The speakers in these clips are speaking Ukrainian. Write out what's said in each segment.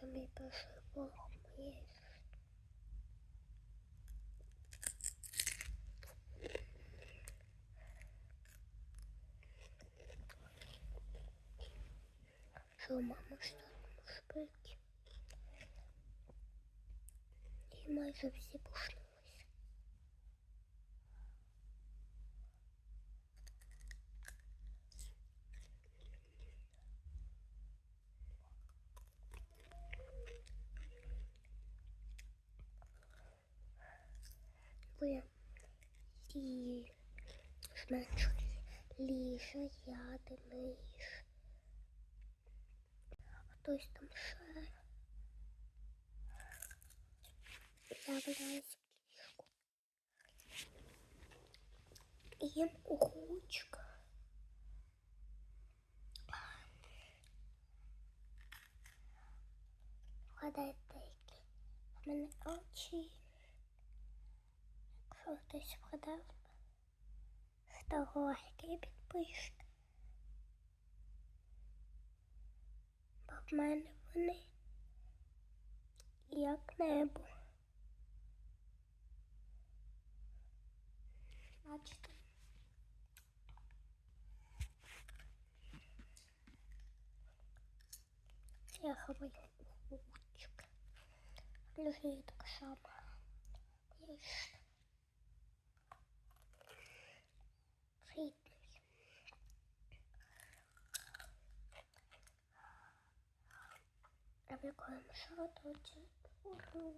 Це мій перший влог моєї. Що мама штатом спить. І майже всі пошли. Ви і ліже, яди, лиш. Хтось там ще являється в ліжку. Їм. Вгадайте, які в мене очі. Хтось вгадав, того який підпишете. Бо в мене вони як небо. Бачите? Я хаваю гучик. Лежить так само. Їж. А в якому шаточі уру.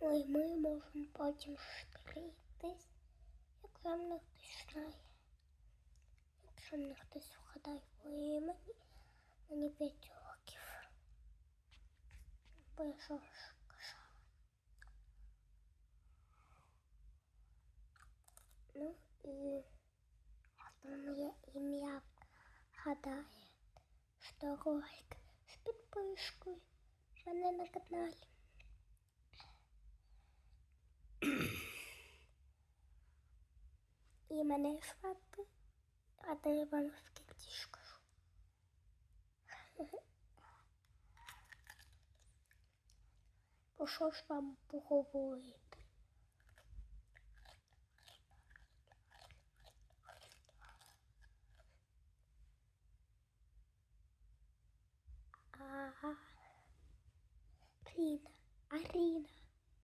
Ой, ми можемо потім зустрітись, якщо мене хтось знає. Якщо мене хтось вгадає по імені, мені 5 років. Бо я що казала. Ну і моє ім'я гадає, що ролик з підпискою в мене на каналі. І мене звати, а то я вам скільки скажу. Бо що ж вам поговорити? 对呢。